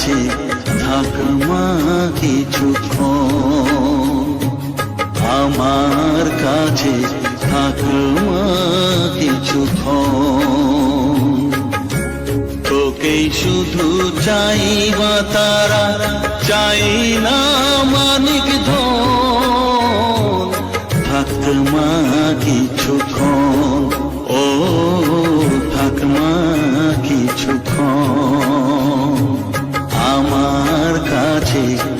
কাছে থাকমা কিছুক্ষণ আমার কাছে থাকমা কিছুক্ষণ তোকেই শুধু চাইবা তারা, চাই না মানিক ধন। থাকমা কিছুক্ষণ please.